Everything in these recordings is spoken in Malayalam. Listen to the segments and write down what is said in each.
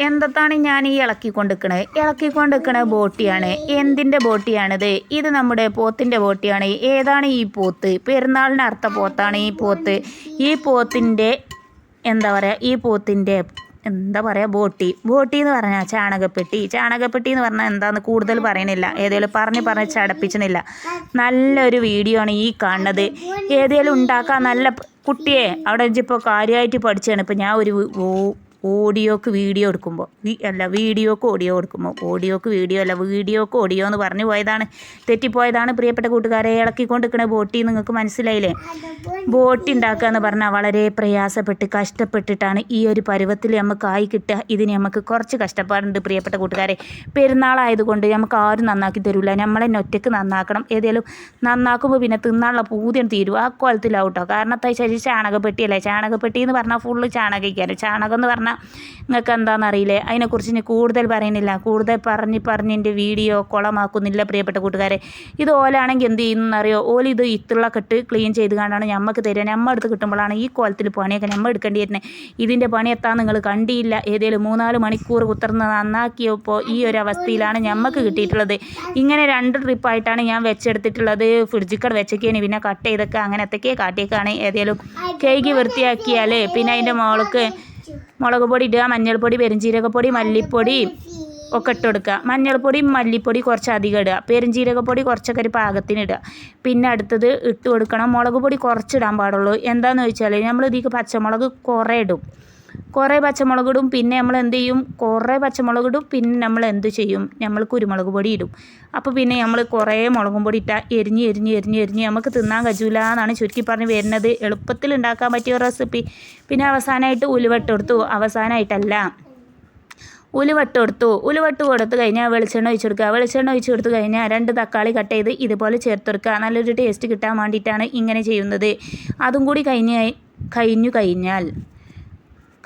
എന്താണ് ഞാൻ ഈ ഇളക്കിക്കൊണ്ടിരിക്കണത് ഇളക്കിക്കൊണ്ടിരിക്കണ ബോട്ടിയാണ്. എന്തിന്റെ ബോട്ടിയാണിത്? ഇത് നമ്മുടെ പോത്തിന്റെ ബോട്ടിയാണ്. ഏതാണ് ഈ പോത്ത്? പെരുന്നാളിന് അർത്ഥ പോത്താണ് ഈ പോത്ത്. ഈ പോത്തിന്റെ എന്താ പറയുക ഈ പോത്തിന്റെ എന്താ പറയുക ബോട്ടി. ബോട്ടി എന്ന് പറഞ്ഞാൽ ചാണകപ്പെട്ടി. ചാണകപ്പെട്ടി എന്ന് പറഞ്ഞാൽ എന്താന്ന് കൂടുതൽ പറയണില്ല ഏതെങ്കിലും പറഞ്ഞ് പറഞ്ഞ് ചടപ്പിച്ചണില്ല നല്ലൊരു വീഡിയോ ആണ് ഈ കാണുന്നത്. ഏതെങ്കിലും ഉണ്ടാക്കാൻ നല്ല കുട്ടിയെ അവിടെ ഇപ്പോൾ കാര്യമായിട്ട് പഠിച്ചാണ് ഇപ്പോൾ ഞാൻ ഒരു ഓഡിയോക്ക് വീഡിയോ എടുക്കുമ്പോൾ. അല്ല വീഡിയോക്ക് ഓഡിയോ എടുക്കുമ്പോൾ. ഓഡിയോക്ക് വീഡിയോ അല്ല വീഡിയോക്ക് ഓഡിയോ എന്ന് പറഞ്ഞു പോയതാണ്. തെറ്റിപ്പോയതാണ് പ്രിയപ്പെട്ട കൂട്ടുകാരെ ഇളക്കിക്കൊണ്ടിരിക്കണ ബോട്ടി നിങ്ങൾക്ക് മനസ്സിലായില്ലേ? ബോട്ടി ഉണ്ടാക്കുക എന്ന് പറഞ്ഞാൽ വളരെ പ്രയാസപ്പെട്ട് കഷ്ടപ്പെട്ടിട്ടാണ് ഈ ഒരു പരുവത്തിൽ നമുക്ക് ആയി കിട്ടുക. ഇതിന് നമുക്ക് കുറച്ച് കഷ്ടപ്പാടുണ്ട് പ്രിയപ്പെട്ട കൂട്ടുകാരെ. പെരുന്നാളായതുകൊണ്ട് നമുക്ക് ആരും നന്നാക്കി തരില്ല നമ്മളെ ഒറ്റയ്ക്ക് നന്നാക്കണം. ഏതെങ്കിലും നന്നാക്കുമ്പോൾ പിന്നെ തിന്നാനുള്ള പൂതിയാണ് തീരും. ആ കോലത്തിലാവും കേട്ടോ. കാരണം തൈ വെച്ചാൽ ചാണകപ്പെട്ടിയല്ലേ ചാണകപ്പെട്ടി എന്ന് പറഞ്ഞാൽ ഫുള്ള് ചാണകിക്കാറ് ചാണകം എന്ന് പറഞ്ഞാൽ നിങ്ങൾക്ക് എന്താണെന്ന് അറിയില്ലേ അതിനെക്കുറിച്ച് ഇനി കൂടുതൽ പറയുന്നില്ല. കൂടുതൽ പറഞ്ഞ് പറഞ്ഞ് എന്റെ വീഡിയോ കുളമാക്കുന്നില്ല പ്രിയപ്പെട്ട കൂട്ടുകാരെ. ഇത് ഓലാണെങ്കിൽ എന്ത് ചെയ്യുന്നറിയോ? ഓല ഇത് ഇത്തുള്ള കെട്ട് ക്ലീൻ ചെയ്ത് കണ്ടാണ് ഞമ്മക്ക് തരിക. നമ്മ അടുത്ത് കിട്ടുമ്പോഴാണ് ഈ കോലത്തിൽ പണിയൊക്കെ നമ്മൾ എടുക്കേണ്ടി വരുന്നത് ഇതിന്റെ പണി എത്താൻ നിങ്ങൾ കണ്ടിയില്ല. ഏതെങ്കിലും മൂന്നാൽ മണിക്കൂർ കുത്തിർന്ന് നന്നാക്കിയപ്പോൾ ഈ ഒരു അവസ്ഥയിലാണ് ഞമ്മക്ക് കിട്ടിയിട്ടുള്ളത്. ഇങ്ങനെ രണ്ട് ട്രിപ്പായിട്ടാണ് ഞാൻ വെച്ചെടുത്തിട്ടുള്ളത്. ഫ്രിഡ്ജിക്കട് വെച്ചൊക്കെയാണ് പിന്നെ കട്ട് ചെയ്തൊക്കെ അങ്ങനത്തൊക്കെ കാട്ടിയൊക്കെയാണ് ഏതെങ്കിലും കേക്ക് വൃത്തിയാക്കിയാൽ പിന്നെ അതിന്റെ മോൾക്ക് മുളക് പൊടി ഇടുക മഞ്ഞൾപ്പൊടി പെരുംജീരകപ്പൊടി മല്ലിപ്പൊടി ഒക്കെ ഇട്ട് കൊടുക്കുക. മഞ്ഞൾപ്പൊടി മല്ലിപ്പൊടി കുറച്ച് അധികം ഇടുക. പെരുംജീരകപ്പൊടി കുറച്ചൊക്കെ ഒരു പാകത്തിന് ഇടുക. പിന്നെ അടുത്തത് ഇട്ട് കൊടുക്കണം. മുളക് പൊടി കുറച്ചിടാൻ പാടുള്ളൂ. എന്താണെന്ന് വെച്ചാൽ നമ്മൾ ഇതിലേക്ക് പച്ചമുളക് കുറേ ഇടും. കുറേ പച്ചമുളക് ഇടും പിന്നെ നമ്മൾ എന്ത് ചെയ്യും? കുറേ പച്ചമുളക് ഇടും പിന്നെ നമ്മൾ എന്ത് ചെയ്യും? നമ്മൾ കുരുമുളക് പൊടി ഇടും. അപ്പോൾ പിന്നെ നമ്മൾ കുറേ മുളകും പൊടി ഇട്ടാൽ എരിഞ്ഞ് എരിഞ്ഞ് എരിഞ്ഞ് എരിഞ്ഞ് നമുക്ക് തിന്നാൻ കഴിയൂല എന്നാണ് ചുരുക്കി പറഞ്ഞ് വരുന്നത്. എളുപ്പത്തിൽ ഉണ്ടാക്കാൻ പറ്റിയ റെസിപ്പി. പിന്നെ അവസാനമായിട്ട് ഉലുവട്ട് കൊടുത്തു അവസാനമായിട്ടല്ല ഉലുവട്ട് കൊടുത്തു ഉലുവട്ട് കൊടുത്ത് കഴിഞ്ഞാൽ വെളിച്ചെണ്ണ ഒഴിച്ചു കൊടുക്കുക. വെളിച്ചെണ്ണ ഒഴിച്ചു കൊടുത്ത് കഴിഞ്ഞാൽ രണ്ട് തക്കാളി കട്ട് ചെയ്ത് ഇതുപോലെ ചേർത്ത് കൊടുക്കുക. നല്ലൊരു ടേസ്റ്റ് കിട്ടാൻ വേണ്ടിയിട്ടാണ് ഇങ്ങനെ ചെയ്യുന്നത്. അതും കൂടി കഴിഞ്ഞ് കഴിഞ്ഞു കഴിഞ്ഞാൽ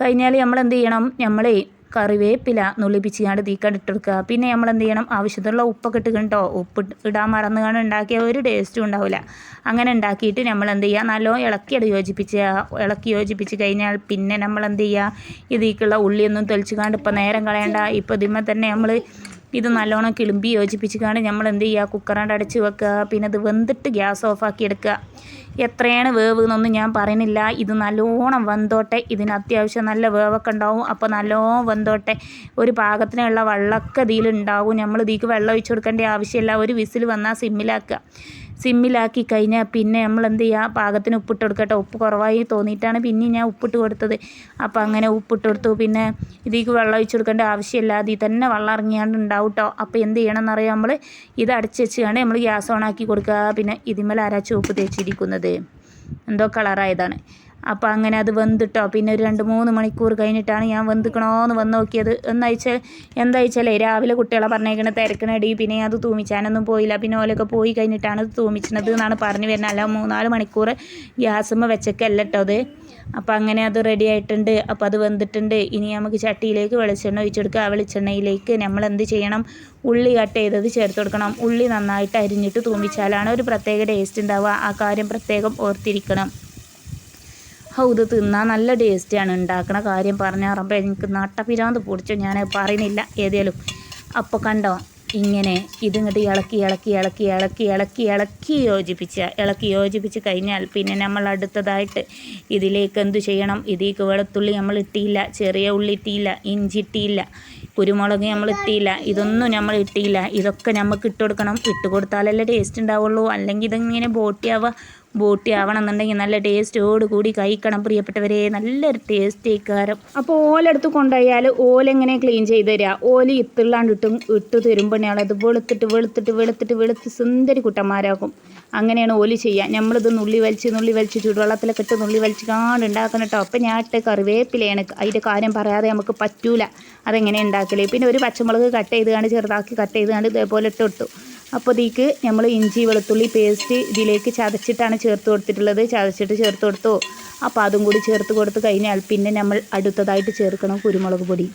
കഴിഞ്ഞാൽ നമ്മൾ എന്ത് ചെയ്യണം നമ്മളെ കറിവേപ്പില നുള്ളിപ്പിച്ച് ഞാൻ കൊടുക്കുക പിന്നെ നമ്മൾ എന്ത് ചെയ്യണം ആവശ്യത്തുള്ള ഉപ്പൊക്കെ ഇട്ട് കേട്ടോ ഉപ്പ് ഇടാൻ മറന്നു ഉണ്ടാക്കിയ ഒരു ടേസ്റ്റും ഉണ്ടാവില്ല അങ്ങനെ ഉണ്ടാക്കിയിട്ട് നമ്മൾ എന്ത് ചെയ്യുക നല്ലോണം ഇളക്കിയത് യോജിപ്പിച്ച് ഇളക്കി യോജിപ്പിച്ച് കഴിഞ്ഞാൽ പിന്നെ നമ്മൾ എന്ത് ചെയ്യുക ഇതിലേക്കുള്ള ഉള്ളിയൊന്നും തെളിച്ച് കാണ്ട് ഇപ്പം നേരം കളയണ്ട. ഇപ്പം ഇതിന്മേൽ തന്നെ നമ്മൾ ഇത് നല്ലോണം കിളുമ്പി യോജിപ്പിച്ച് കാണ്ട് നമ്മൾ എന്ത് ചെയ്യുക കുക്കറാണ്ട് അടച്ച് വെക്കുക. പിന്നെ അത് വെന്തിട്ട് ഗ്യാസ് ഓഫാക്കി എടുക്കുക. എത്രയാണ് വേവ് എന്നൊന്നും ഞാൻ പറയുന്നില്ല. ഇത് നല്ലോണം വെന്തോട്ടെ. ഇതിന് അത്യാവശ്യം നല്ല വേവൊക്കെ ഉണ്ടാവും. അപ്പോൾ നല്ലോണം വെന്തോട്ടെ. ഒരു പാകത്തിനുള്ള വെള്ളമൊക്കെ ഇതിലുണ്ടാവും. നമ്മൾ ഇതിലേക്ക് വെള്ളം ഒഴിച്ചു കൊടുക്കേണ്ട ആവശ്യമില്ല. ഒരു വിസിൽ വന്നാൽ സിമ്മിലാക്കുക. സിമ്മിലാക്കി കഴിഞ്ഞാൽ പിന്നെ നമ്മൾ എന്ത് ചെയ്യുക? പാകത്തിന് ഉപ്പിട്ട് കൊടുക്കട്ടെ. ഉപ്പ് കുറവായി തോന്നിയിട്ടാണ് പിന്നെ ഞാൻ ഉപ്പിട്ട് കൊടുത്തത്. അപ്പോൾ അങ്ങനെ ഉപ്പിട്ട് കൊടുത്തു. പിന്നെ ഇതിലേക്ക് വെള്ളം ഒഴിച്ചു കൊടുക്കേണ്ട ആവശ്യമില്ല. അതിൽ തന്നെ വെള്ളം ഇറങ്ങിയാണ്ട് ഉണ്ടാവും കേട്ടോ അപ്പോൾ എന്ത് ചെയ്യണം എന്നറിയാം നമ്മൾ. ഇത് അടച്ച് വെച്ചുകൊണ്ട് നമ്മൾ ഗ്യാസ് ഓൺ ആക്കി കൊടുക്കുക. പിന്നെ ഇതിന്മേൽ ആരാ ചുവപ്പ് തേച്ചിരിക്കുന്നത്? എന്തോ കളറായതാണ്. അപ്പോൾ അങ്ങനെ അത് വെന്തിട്ടോ. പിന്നെ ഒരു രണ്ട് മൂന്ന് മണിക്കൂർ കഴിഞ്ഞിട്ടാണ് ഞാൻ വെന്തിക്കണോന്ന് വന്ന് നോക്കിയത് എന്നയച്ചാൽ എന്താ വെച്ചാലേ രാവിലെ കുട്ടികളെ പറഞ്ഞേക്കണ തിരക്കണടി പിന്നെ അത് തൂമിച്ചാനൊന്നും പോയില്ല. പിന്നെ ഓലൊക്കെ പോയി കഴിഞ്ഞിട്ടാണ് അത് തൂമിച്ചത് എന്നാണ് പറഞ്ഞു വരുന്നത്. അല്ല മൂന്നാൽ മണിക്കൂർ ഗ്യാസുമ്മ വെച്ചൊക്കെയല്ല കേട്ടോ അത്. അപ്പോൾ അങ്ങനെ അത് റെഡി ആയിട്ടുണ്ട്. അപ്പോൾ അത് വെന്തിട്ടുണ്ട്. ഇനി നമുക്ക് ചട്ടിയിലേക്ക് വെളിച്ചെണ്ണ ഒഴിച്ചെടുക്കുക ആ വെളിച്ചെണ്ണയിലേക്ക് നമ്മൾ എന്ത് ചെയ്യണം? ഉള്ളി കട്ട് ചെയ്തത് ചേർത്ത് കൊടുക്കണം. ഉള്ളി നന്നായിട്ട് അരിഞ്ഞിട്ട് തൂമിച്ചാലാണ് ഒരു പ്രത്യേക ടേസ്റ്റ് ഉണ്ടാവുക. ആ കാര്യം പ്രത്യേകം ഓർത്തിരിക്കണം. ഹൗ ഇത് തിന്നാൻ നല്ല ടേസ്റ്റിയാണ് ഉണ്ടാക്കണ കാര്യം പറഞ്ഞാറുമ്പോൾ എനിക്ക് നട്ടപ്പിരാന്ത് പൊടിച്ചു. ഞാൻ പറയുന്നില്ല ഏതേലും. അപ്പോൾ കണ്ടോ ഇങ്ങനെ ഇതിങ്ങോട്ട് ഇളക്കി ഇളക്കി ഇളക്കി ഇളക്കി ഇളക്കി ഇളക്കി യോജിപ്പിച്ച ഇളക്കി യോജിപ്പിച്ച് കഴിഞ്ഞാൽ പിന്നെ നമ്മൾ അടുത്തതായിട്ട് ഇതിലേക്ക് എന്തു ചെയ്യണം? ഇതിലേക്ക് വെളുത്തുള്ളി നമ്മൾ ഇട്ടിയില്ല ചെറിയ ഉള്ളി ഇട്ടിയില്ല ഇഞ്ചി ഇട്ടിയില്ല കുരുമുളക് നമ്മൾ ഇട്ടിയില്ല ഇതൊന്നും നമ്മൾ ഇട്ടിയില്ല. ഇതൊക്കെ നമുക്ക് ഇട്ട് കൊടുക്കണം. ഇട്ട് കൊടുത്താലല്ലേ ടേസ്റ്റ് ഉണ്ടാവുള്ളൂ. അല്ലെങ്കിൽ ഇതിങ്ങനെ ബോട്ടിയാവുക. ബോട്ടി ആവണമെന്നുണ്ടെങ്കിൽ നല്ല ടേസ്റ്റോട് കൂടി കഴിക്കണം പ്രിയപ്പെട്ടവരെ. നല്ലൊരു ടേസ്റ്റ് കാരം അപ്പോൾ ഓലെടുത്ത് കൊണ്ടുപോയാൽ ഓലെങ്ങനെ ക്ലീൻ ചെയ്ത് തരിക ഓൽ ഇത്തുള്ളാണ്ട് ഇട്ടും ഇട്ട് തരുമ്പോഴാണ് അത് വെളുത്തിട്ട് വെളുത്തിട്ട് വെളുത്തിട്ട് വെളുത്ത് സുന്ദരി കുട്ടന്മാരാക്കും അങ്ങനെയാണ് ഓൽ ചെയ്യുക. നമ്മളിത് നുള്ളി വലിച്ച് നുള്ളി വലിച്ച് ചൂടുവെള്ളത്തിലൊക്കെ ഇട്ട് നുള്ളി വലിച്ച് കാണ്ട് ഉണ്ടാക്കണം കേട്ടോ. അപ്പം ഞാൻ ഇട്ട് കറിവേപ്പിലയാണ്. അതിന്റെ കാര്യം പറയാതെ നമുക്ക് പറ്റൂല. അതെങ്ങനെ ഉണ്ടാക്കൽ? പിന്നെ ഒരു പച്ചമുളക് കട്ട് ചെയ്ത് കണ്ട് ചെറുതാക്കി കട്ട് ചെയ്ത് കണ്ട് ഇതേപോലെ ഇട്ട് ഇട്ടു അപ്പോൾ ഇതിലേക്ക് നമ്മൾ ഇഞ്ചി വെളുത്തുള്ളി പേസ്റ്റ് ഇതിലേക്ക് ചതച്ചിട്ടാണ് ചേർത്ത് കൊടുത്തിട്ടുള്ളത്. ചതച്ചിട്ട് ചേർത്ത് കൊടുത്തു. അപ്പോൾ അതും കൂടി ചേർത്ത് കൊടുത്ത് കഴിഞ്ഞാൽ പിന്നെ നമ്മൾ അടുത്തതായിട്ട് ചേർക്കണം കുരുമുളക് പൊടി.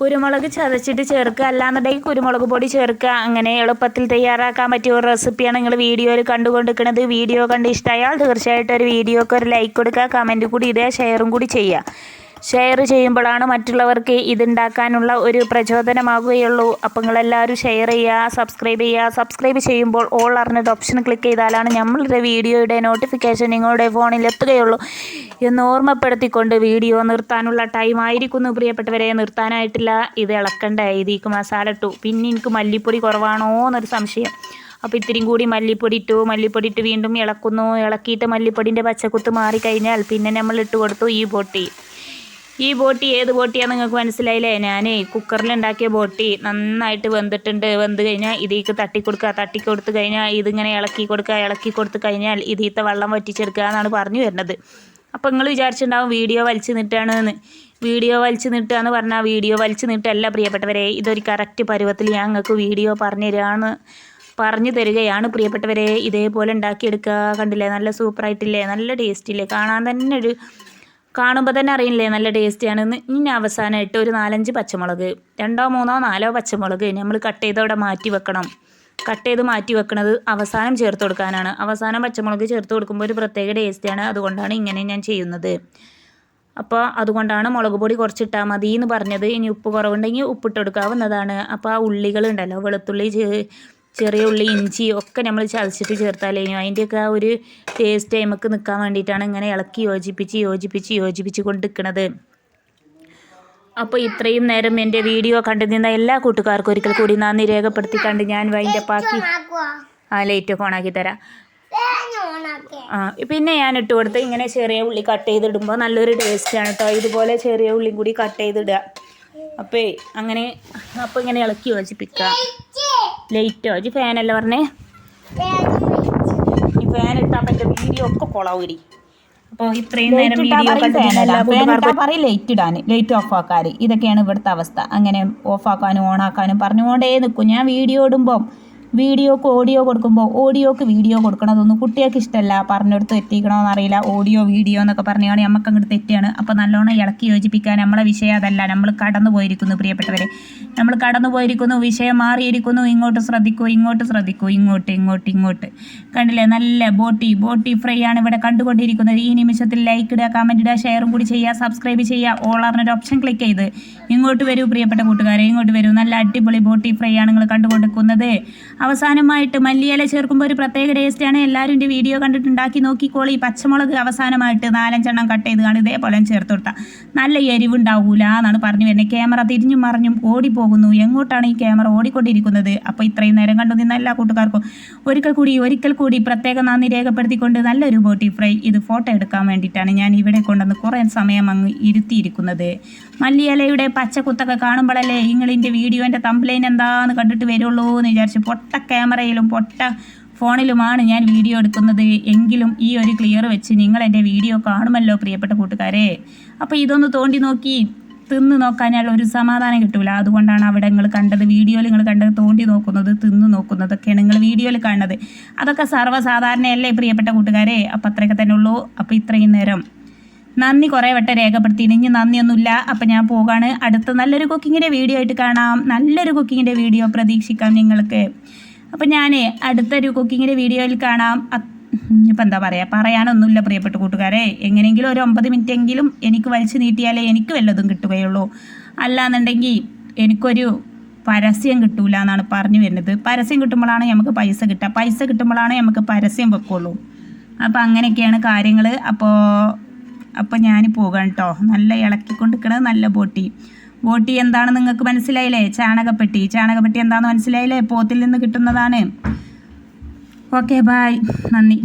കുരുമുളക് ചതച്ചിട്ട് ചേർക്കുക. അല്ലാന്നുണ്ടെങ്കിൽ കുരുമുളക് പൊടി ചേർക്കുക. അങ്ങനെ എളുപ്പത്തിൽ തയ്യാറാക്കാൻ പറ്റിയ ഒരു റെസിപ്പിയാണ് നിങ്ങൾ വീഡിയോയിൽ കണ്ടുകൊണ്ടിരിക്കുന്നത്. വീഡിയോ കണ്ട് ഇഷ്ടമായാൽ തീർച്ചയായിട്ടും ഒരു വീഡിയോക്ക് ഒരു ലൈക്ക് കൊടുക്കുക. കമന്റ് കൂടി ഇതേ ഷെയറും കൂടി ചെയ്യുക. ഷെയർ ചെയ്യുമ്പോഴാണ് മറ്റുള്ളവർക്ക് ഇതുണ്ടാക്കാനുള്ള ഒരു പ്രചോദനമാകുകയുള്ളൂ അപ്പോൾ നിങ്ങളെല്ലാവരും ഷെയർ ചെയ്യുക സബ്സ്ക്രൈബ് ചെയ്യുക. സബ്സ്ക്രൈബ് ചെയ്യുമ്പോൾ ഓൾ അറിഞ്ഞത് ഓപ്ഷൻ ക്ലിക്ക് ചെയ്താലാണ് നമ്മളുടെ വീഡിയോയുടെ നോട്ടിഫിക്കേഷൻ നിങ്ങളുടെ ഫോണിൽ എത്തുകയുള്ളൂ. എന്ന് ഓർമ്മപ്പെടുത്തിക്കൊണ്ട് വീഡിയോ നിർത്താനുള്ള ടൈം ആയിരിക്കുന്നു. പ്രിയപ്പെട്ടവരെ നിർത്താനായിട്ടില്ല. ഇത് ഇളക്കണ്ട. ഇതിക്ക് മസാല ഇട്ടു. പിന്നെ എനിക്ക് മല്ലിപ്പൊടി കുറവാണോ എന്നൊരു സംശയം. അപ്പോൾ ഇത്തിരിയും കൂടി മല്ലിപ്പൊടി ഇട്ടു. മല്ലിപ്പൊടി ഇട്ട് വീണ്ടും ഇളക്കുന്നു. ഇളക്കിയിട്ട് മല്ലിപ്പൊടിന്റെ പച്ചക്കുത്ത് മാറിക്കഴിഞ്ഞാൽ പിന്നെ നമ്മൾ ഇട്ട് കൊടുത്തു ഈ ബോട്ടി ഈ ബോട്ടി ഏത് ബോട്ടിയാണെന്ന് നിങ്ങൾക്ക് മനസ്സിലായില്ലേ? ഞാൻ കുക്കറിലുണ്ടാക്കിയ ബോട്ടി നന്നായിട്ട് വെന്തിട്ടുണ്ട്. വെന്ത് കഴിഞ്ഞാൽ ഇതിക്ക് തട്ടി കൊടുക്കുക തട്ടി കൊടുത്തു കഴിഞ്ഞാൽ ഇതിങ്ങനെ ഇളക്കി കൊടുക്കുക. ഇളക്കി കൊടുത്തു കഴിഞ്ഞാൽ ഇതിത്തെ വെള്ളം വറ്റിച്ചെടുക്കുക എന്നാണ് പറഞ്ഞു വരുന്നത്. അപ്പോൾ നിങ്ങൾ വിചാരിച്ചിട്ടുണ്ടാവും വീഡിയോ വലിച്ചു നിട്ടാണ് എന്ന് വീഡിയോ വലിച്ചു നിട്ടുക എന്ന് പറഞ്ഞാൽ വീഡിയോ വലിച്ചു നിട്ടല്ല പ്രിയപ്പെട്ടവരെ. ഇതൊരു കറക്റ്റ് പരുവത്തിൽ ഞാൻ നിങ്ങൾക്ക് വീഡിയോ പറഞ്ഞു തരാണ് പറഞ്ഞു തരികയാണ് പ്രിയപ്പെട്ടവരെ. ഇതേപോലെ ഉണ്ടാക്കിയെടുക്കുക. കണ്ടില്ലേ? നല്ല സൂപ്പറായിട്ടില്ലേ? നല്ല ടേസ്റ്റില്ലേ? കാണാൻ തന്നെ ഒരു കാണുമ്പോൾ തന്നെ അറിയില്ലേ നല്ല ടേസ്റ്റിയാണെന്ന് ഇനി അവസാനമായിട്ട് ഒരു നാലഞ്ച് പച്ചമുളക് രണ്ടോ മൂന്നോ നാലോ പച്ചമുളക് നമ്മൾ കട്ട് ചെയ്തവിടെ മാറ്റി വെക്കണം. കട്ട് ചെയ്ത് മാറ്റി വെക്കുന്നത് അവസാനം ചേർത്ത് കൊടുക്കാനാണ്. അവസാനം പച്ചമുളക് ചേർത്ത് കൊടുക്കുമ്പോൾ ഒരു പ്രത്യേക ടേസ്റ്റിയാണ് അതുകൊണ്ടാണ് ഇങ്ങനെ ഞാൻ ചെയ്യുന്നത്. അപ്പോൾ അതുകൊണ്ടാണ് മുളക് പൊടി കുറച്ചിട്ടാൽ മതി എന്ന് പറഞ്ഞത്. ഇനി ഉപ്പ് കുറവുണ്ടെങ്കിൽ ഉപ്പിട്ട് കൊടുക്കാവുന്നതാണ്. അപ്പോൾ ആ ഉള്ളികളുണ്ടല്ലോ വെളുത്തുള്ളി ചെറിയ ഉള്ളി ഇഞ്ചി ഒക്കെ നമ്മൾ ചതച്ചിട്ട് ചേർത്താലേ അതിന്റെയൊക്കെ ആ ഒരു ടേസ്റ്റ് നമുക്ക് നിൽക്കാൻ വേണ്ടിയിട്ടാണ് ഇങ്ങനെ ഇളക്കി യോജിപ്പിച്ച് യോജിപ്പിച്ച് യോജിപ്പിച്ച് കൊണ്ട് നിൽക്കുന്നത് അപ്പോൾ ഇത്രയും നേരം എന്റെ വീഡിയോ കണ്ടു നിന്ന എല്ലാ കൂട്ടുകാർക്കും ഒരിക്കൽ കൂടി നന്ദി രേഖപ്പെടുത്തി കണ്ട് ഞാൻ വൈൻഡപ്പാക്കി ആ ലൈറ്റൊക്കെ ഓണാക്കി തരാം. ആ പിന്നെ ഞാൻ ഇട്ട് കൊടുത്ത് ഇങ്ങനെ ചെറിയ ഉള്ളി കട്ട് ചെയ്തിടുമ്പോൾ നല്ലൊരു ടേസ്റ്റാണ് കേട്ടോ ഇതുപോലെ ചെറിയ ഉള്ളിയും കൂടി കട്ട് ചെയ്തിടുക. അപ്പേ അങ്ങനെ അപ്പോൾ ഇങ്ങനെ ഇളക്കി യോജിപ്പിക്കുക ലൈറ്റോ ഇജ് ഫാനല്ല പറഞ്ഞേ? ഈ ഫാൻ ഇട്ടാൽ എന്റെ വീഡിയോ ഒക്കെ കൊളാവൂരി. അപ്പോൾ ഇത്രയും നേരം വീഡിയോ പറയും ലൈറ്റ് ഇടാൻ ലൈറ്റ് ഓഫ് ആക്കാൻ ഇതൊക്കെയാണ് ഇവിടുത്തെ അവസ്ഥ. അങ്ങനെ ഓഫ് ആക്കാനും ഓൺ ആക്കാനും പറഞ്ഞുകൊണ്ടേ നിൽക്കും. ഞാൻ വീഡിയോ ഇടുമ്പോൾ വീഡിയോക്ക് ഓഡിയോ കൊടുക്കുമ്പോൾ ഓഡിയോക്ക് വീഡിയോ കൊടുക്കണതൊന്നും കുട്ടികൾക്ക് ഇഷ്ടമല്ല. പറഞ്ഞെടുത്ത് എത്തിക്കണമെന്ന് അറിയില്ല ഓഡിയോ വീഡിയോ എന്നൊക്കെ പറഞ്ഞാണ് നമുക്ക് അങ്ങോട്ട് തെറ്റിയാണ് അപ്പോൾ നല്ലോണം ഇളക്കി യോജിപ്പിക്കാൻ നമ്മളെ വിഷയം അതല്ല. നമ്മൾ കടന്നു പോയിരിക്കുന്നു പ്രിയപ്പെട്ടവരെ. നമ്മൾ കടന്നു പോയിരിക്കുന്നു വിഷയം മാറിയിരിക്കുന്നു. ഇങ്ങോട്ട് ശ്രദ്ധിക്കൂ ഇങ്ങോട്ട് ശ്രദ്ധിക്കൂ. ഇങ്ങോട്ട് ഇങ്ങോട്ട് ഇങ്ങോട്ട്. കണ്ടില്ലേ? നല്ല ബോട്ടി ബോട്ടി ഫ്രൈ ആണ് ഇവിടെ കണ്ടുകൊണ്ടിരിക്കുന്നത്. ഈ നിമിഷത്തിൽ ലൈക്ക് ഇടുക കമന്റ് ഇടുക ഷെയറും കൂടി ചെയ്യുക സബ്സ്ക്രൈബ് ചെയ്യുക. ഓൾ അറിഞ്ഞൊരു ഓപ്ഷൻ ക്ലിക്ക് ചെയ്ത് ഇങ്ങോട്ട് വരൂ പ്രിയപ്പെട്ട കൂട്ടുകാരെ. ഇങ്ങോട്ട് വരൂ. നല്ല അടിപൊളി ബോട്ടി ഫ്രൈ ആണ് നിങ്ങൾ കണ്ടുകൊണ്ടിരിക്കുന്നത്. അവസാനമായിട്ട് മല്ലിയില ചേർക്കുമ്പോൾ ഒരു പ്രത്യേക ടേസ്റ്റാണ് എല്ലാവരും എന്റെ വീഡിയോ കണ്ടിട്ട് ഉണ്ടാക്കി നോക്കിക്കോളി പച്ചമുളക് അവസാനമായിട്ട് നാലഞ്ചെണ്ണം കട്ട് ചെയ്ത് കാണും. ഇതേപോലെ ചേർത്ത് കൊടുത്താൽ നല്ല എരിവുണ്ടാവൂല എന്നാണ് പറഞ്ഞു വരുന്നത്. ക്യാമറ തിരിഞ്ഞും മറിഞ്ഞും ഓടിപ്പോകുന്നു. എങ്ങോട്ടാണ് ഈ ക്യാമറ ഓടിക്കൊണ്ടിരിക്കുന്നത്? അപ്പോൾ ഇത്രയും നേരം കണ്ടു നിന്ന എല്ലാ കൂട്ടുകാർക്കും ഒരിക്കൽ കൂടി ഒരിക്കൽ കൂടി പ്രത്യേക നന്ദി രേഖപ്പെടുത്തിക്കൊണ്ട് നല്ലൊരു ബോട്ടി ഫ്രൈ ഇത് ഫോട്ടോ എടുക്കാൻ വേണ്ടിയിട്ടാണ് ഞാൻ ഇവിടെ കൊണ്ടുവന്ന് കുറേ സമയം അങ്ങ് ഇരുത്തിയിരിക്കുന്നത്. മല്ലിയിലയുടെ പച്ചക്കുത്തൊക്കെ കാണുമ്പോഴല്ലേ നിങ്ങളിന്റെ വീഡിയോന്റെ തമ്പ്ലൈൻ എന്താന്ന് കണ്ടിട്ട് വരുള്ളൂ എന്ന് വിചാരിച്ച് പൊട്ട ക്യാമറയിലും പൊട്ട ഫോണിലുമാണ് ഞാൻ വീഡിയോ എടുക്കുന്നത്. എങ്കിലും ഈ ഒരു ക്ലിയർ വെച്ച് നിങ്ങൾ എന്റെ വീഡിയോ കാണുമല്ലോ പ്രിയപ്പെട്ട കൂട്ടുകാരെ. അപ്പോൾ ഇതൊന്ന് തോണ്ടി നോക്കി തിന്ന് നോക്കാനാൽ ഒരു സമാധാനം കിട്ടൂല. അതുകൊണ്ടാണ് അവിടെ നിങ്ങൾ കണ്ടത് വീഡിയോയിൽ നിങ്ങൾ കണ്ടത് തോണ്ടി നോക്കുന്നത് തിന്ന് നോക്കുന്നതൊക്കെയാണ് നിങ്ങൾ വീഡിയോയിൽ കാണുന്നത്. അതൊക്കെ സർവസാധാരണയല്ലേ പ്രിയപ്പെട്ട കൂട്ടുകാരെ? അപ്പം അത്രയൊക്കെ തന്നെ ഉള്ളൂ. അപ്പോൾ ഇത്രയും നേരം നന്ദി കുറേ വട്ടം രേഖപ്പെടുത്തി ഇനി നന്ദിയൊന്നുമില്ല. അപ്പം ഞാൻ പോകാണ്. അടുത്ത നല്ലൊരു കുക്കിങ്ങിന്റെ വീഡിയോ ആയിട്ട് കാണാം. നല്ലൊരു കുക്കിങ്ങിന്റെ വീഡിയോ പ്രതീക്ഷിക്കാം നിങ്ങൾക്ക്. അപ്പം ഞാൻ അടുത്തൊരു കുക്കിങ്ങിന്റെ വീഡിയോയിൽ കാണാം. ഇപ്പം എന്താ പറയുക പറയാനൊന്നുമില്ല പ്രിയപ്പെട്ട കൂട്ടുകാരെ. എങ്ങനെയെങ്കിലും ഒരു ഒമ്പത് മിനിറ്റ് എങ്കിലും എനിക്ക് വലിച്ചു നീട്ടിയാലേ എനിക്ക് വല്ലതും കിട്ടുകയുള്ളൂ. അല്ലാന്നുണ്ടെങ്കിൽ എനിക്കൊരു പരസ്യം കിട്ടൂല എന്നാണ് പറഞ്ഞു വരുന്നത്. പരസ്യം കിട്ടുമ്പോഴാണ് നമുക്ക് പൈസ കിട്ടുക. പൈസ കിട്ടുമ്പോഴാണ് നമുക്ക് പരസ്യം വെക്കുള്ളൂ. അപ്പോൾ അങ്ങനെയൊക്കെയാണ് കാര്യങ്ങൾ അപ്പോൾ അപ്പോൾ ഞാൻ പോകാം കേട്ടോ നല്ല ഇളക്കിക്കൊണ്ടിരിക്കണത് നല്ല ബോട്ടി. ബോട്ടി എന്താണ് നിങ്ങൾക്ക് മനസ്സിലായില്ലേ? ചാണകപ്പെട്ടി. ചാണകപ്പെട്ടി എന്താണെന്ന് മനസ്സിലായില്ലേ? പോത്തിൽ നിന്ന് കിട്ടുന്നതാണ്. ഓക്കെ ബായ് നന്ദി.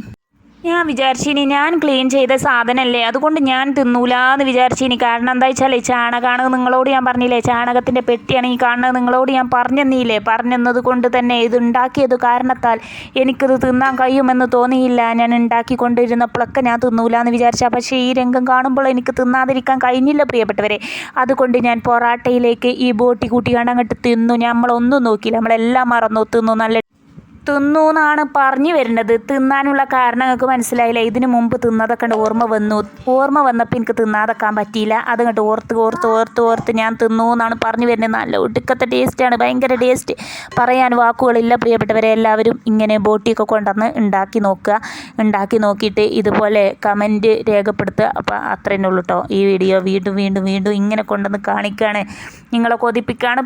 ഞാൻ വിചാരിച്ചിനി ഞാൻ ക്ലീൻ ചെയ്ത സാധനമല്ലേ അതുകൊണ്ട് ഞാൻ തിന്നൂലാന്ന് വിചാരിച്ചിനി. കാരണം എന്താ വെച്ചാൽ ചാണകമാണ് നിങ്ങളോട് ഞാൻ പറഞ്ഞില്ലേ ചാണകത്തിന്റെ പെട്ടിയാണ് ഈ കാണുന്നത്. നിങ്ങളോട് ഞാൻ പറഞ്ഞെന്നില്ലേ പറഞ്ഞെന്നത് കൊണ്ട് തന്നെ ഇത് ഉണ്ടാക്കിയത് കാരണത്താൽ എനിക്കിത് തിന്നാൻ കഴിയുമെന്ന് തോന്നിയില്ല. ഞാൻ ഉണ്ടാക്കിക്കൊണ്ടിരുന്നപ്പോഴൊക്കെ ഞാൻ തിന്നൂലാന്ന് വിചാരിച്ച. പക്ഷേ ഈ രംഗം കാണുമ്പോൾ എനിക്ക് തിന്നാതിരിക്കാൻ കഴിഞ്ഞില്ല പ്രിയപ്പെട്ടവരെ. അതുകൊണ്ട് ഞാൻ പൊറാട്ടയിലേക്ക് ഈ ബോട്ടി കൂട്ടി അങ്ങോട്ട് തിന്നു. നമ്മളൊന്നും നോക്കിയില്ല. നമ്മളെല്ലാം മറന്നു. തിന്നു നല്ല തിന്നു എന്നാണ് പറഞ്ഞു വരുന്നത്. തിന്നാനുള്ള കാരണം നിങ്ങൾക്ക് മനസ്സിലായില്ല. ഇതിനു മുമ്പ് തിന്നതൊക്കെ ഓർമ്മ വന്നു. ഓർമ്മ വന്നപ്പോൾ എനിക്ക് തിന്നാതെക്കാൻ പറ്റിയില്ല. അതങ്ങോട്ട് ഓർത്ത് ഓർത്ത് ഓർത്ത് ഓർത്ത് ഞാൻ തിന്നു എന്നാണ് പറഞ്ഞു വരുന്നത്. നല്ല ഒടുക്കത്തെ ടേസ്റ്റാണ് ഭയങ്കര ടേസ്റ്റ് പറയാൻ വാക്കുകളില്ല പ്രിയപ്പെട്ടവരെ. എല്ലാവരും ഇങ്ങനെ ബോട്ടിയൊക്കെ കൊണ്ടുവന്ന് ഉണ്ടാക്കി നോക്കുക. ഉണ്ടാക്കി നോക്കിയിട്ട് ഇതുപോലെ കമന്റ് രേഖപ്പെടുത്തുക. അപ്പോൾ അത്രേ ഉള്ളൂ കേട്ടോ ഈ വീഡിയോ വീണ്ടും വീണ്ടും വീണ്ടും ഇങ്ങനെ കൊണ്ടുവന്ന് കാണിക്കുകയാണ്. നിങ്ങളെ കൊതിപ്പിക്കുകയാണ്